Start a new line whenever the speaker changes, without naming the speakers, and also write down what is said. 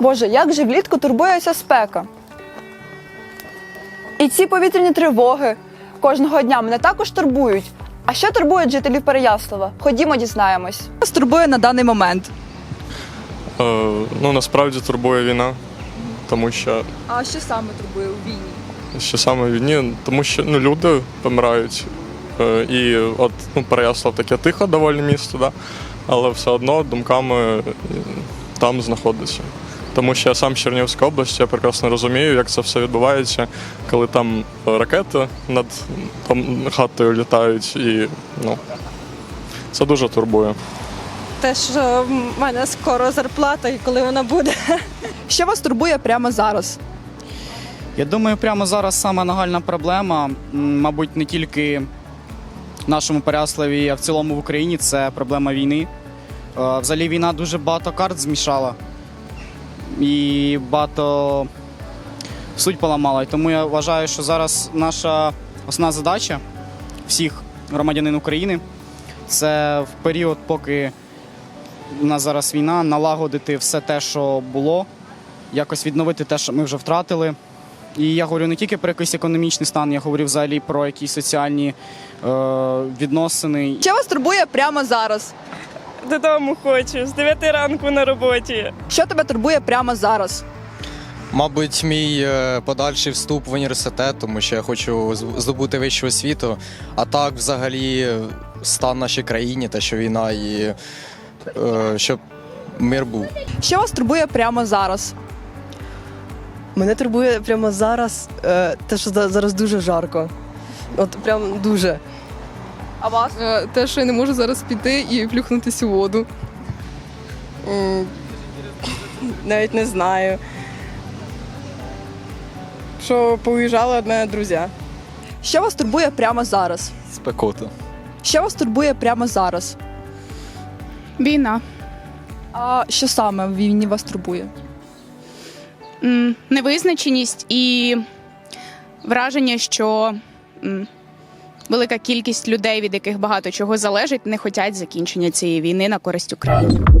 Боже, як же влітку турбує ця спека. І ці повітряні тривоги кожного дня мене також турбують. А що турбує жителів Переяслава? Ходімо, дізнаємось. Що турбує на даний момент?
Е, ну насправді турбує війна, тому що
А що саме турбує у війні?
що саме в війні, тому що ну, люди помирають. Е, і от ну, Переяслав таке тихе доволі місто, да? Але все одно думками там знаходиться. Тому що я сам з Чернігівської області, я прекрасно розумію, як це все відбувається, коли там е, ракети над там, хатою літають, і ну, це дуже турбує.
Те, що в мене скоро зарплата і коли вона буде.
Що вас турбує прямо зараз?
Я думаю, прямо зараз сама нагальна проблема, мабуть, не тільки в нашому Переяславі, а в цілому в Україні це проблема війни. Е, Взагалі війна дуже багато карт змішала і багато суть поламала. І тому я вважаю, що зараз наша основна задача всіх громадянин України це в період, поки у нас зараз війна, налагодити все те, що було, якось відновити те, що ми вже втратили. І я говорю не тільки про якийсь економічний стан, я говорю взагалі про якісь соціальні е, відносини.
Що вас турбує прямо зараз?
Додому хочу, з 9 ранку на роботі.
Що тебе турбує прямо зараз?
Мабуть, мій е, подальший вступ в університет, тому що я хочу здобути вищу освіту. А так, взагалі, стан нашій країні та що війна і е, щоб мир був.
Що вас турбує прямо зараз?
Мене турбує прямо зараз е, те, що зараз дуже жарко. От прям дуже.
А вас?
Е, Те, що я не можу зараз піти і плюхнутися у воду.
Навіть не знаю. Що поїжджали від мене друзі.
Що вас турбує прямо зараз?
Спекота.
Що вас турбує прямо зараз?
Війна,
А що саме в війні вас турбує?
Невизначеність і враження, що велика кількість людей, від яких багато чого залежить, не хочуть закінчення цієї війни на користь України.